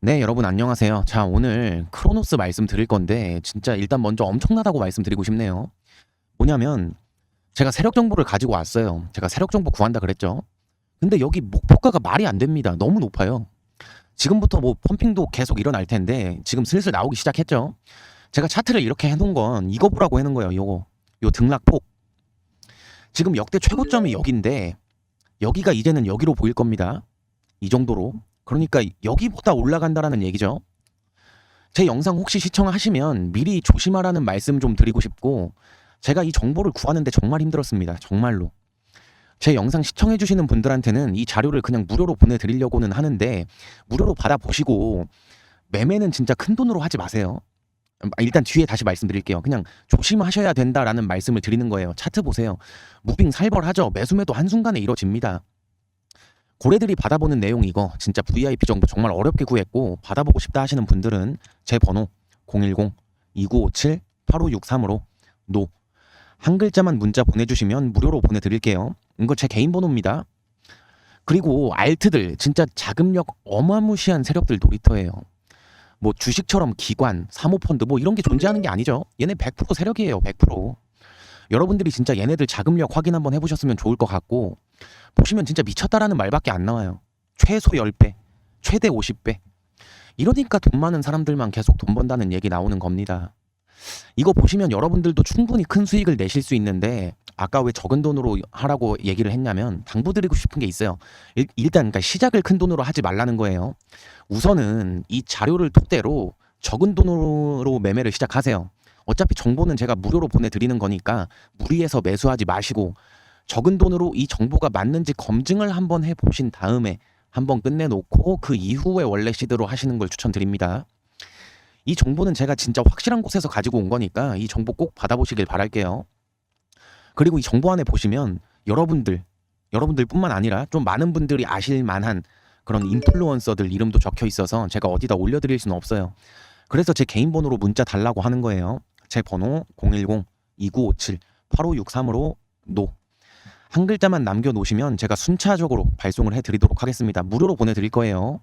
네, 여러분 안녕하세요. 자, 오늘 크로노스 말씀 드릴 건데 진짜 일단 먼저 엄청나다고 말씀드리고 싶네요. 뭐냐면 제가 세력 정보를 가지고 왔어요. 제가 세력 정보 구한다 그랬죠. 근데 여기 목표가가 말이 안 됩니다. 너무 높아요. 지금부터 뭐 펌핑도 계속 일어날 텐데 지금 슬슬 나오기 시작했죠. 제가 차트를 이렇게 해놓은 건 이거 보라고 해놓은 거예요. 요거 요 등락폭. 지금 역대 최고점이 여기인데 여기가 이제는 여기로 보일 겁니다. 이 정도로. 그러니까 여기보다 올라간다라는 얘기죠. 제 영상 혹시 시청하시면 미리 조심하라는 말씀 좀 드리고 싶고 제가 이 정보를 구하는데 정말 힘들었습니다. 정말로. 제 영상 시청해 주시는 분들한테는 이 자료를 그냥 무료로 보내드리려고는 하는데 무료로 받아보시고 매매는 진짜 큰 돈으로 하지 마세요. 음, 일단 뒤에 다시 말씀드릴게요. 그냥 조심하셔야 된다라는 말씀을 드리는 거예요. 차트 보세요. 무빙 살벌하죠. 매수매도 한순간에 이루어집니다. 고래들이 받아보는 내용 이거 진짜 VIP 정보 정말 어렵게 구했고 받아보고 싶다 하시는 분들은 제 번호 010-2957-8563으로 노 한 글자만 문자 보내주시면 무료로 보내드릴게요. 이거 제 개인 번호입니다. 그리고 알트들 진짜 자금력 어마무시한 세력들 놀이터예요. 뭐 주식처럼 기관, 사모펀드 뭐 이런 게 존재하는 게 아니죠. 얘네 100% 세력이에요. 100%. 여러분들이 진짜 얘네들 자금력 확인 한번 해보셨으면 좋을 것 같고 보시면 진짜 미쳤다라는 말밖에 안 나와요. 최소 10배, 최대 50배. 이러니까 돈 많은 사람들만 계속 돈 번다는 얘기 나오는 겁니다. 이거 보시면 여러분들도 충분히 큰 수익을 내실 수 있는데 아까 왜 적은 돈으로 하라고 얘기를 했냐면 당부드리고 싶은 게 있어요. 일, 일단 그러니까 시작을 큰 돈으로 하지 말라는 거예요. 우선은 이 자료를 토대로 적은 돈으로 매매를 시작하세요. 어차피 정보는 제가 무료로 보내드리는 거니까 무리해서 매수하지 마시고 적은 돈으로 이 정보가 맞는지 검증을 한번 해보신 다음에 한번 끝내놓고 그 이후에 원래 시드로 하시는 걸 추천드립니다. 이 정보는 제가 진짜 확실한 곳에서 가지고 온 거니까 이 정보 꼭 받아보시길 바랄게요. 그리고 이 정보 안에 보시면 여러분들, 여러분들뿐만 아니라 좀 많은 분들이 아실 만한 그런 인플루언서들 이름도 적혀 있어서 제가 어디다 올려드릴 수는 없어요. 그래서 제 개인 번호로 문자 달라고 하는 거예요. 제 번호 010-2957-8563으로 노. 한 글자만 남겨 놓으시면 제가 순차적으로 발송을 해 드리도록 하겠습니다. 무료로 보내 드릴 거예요.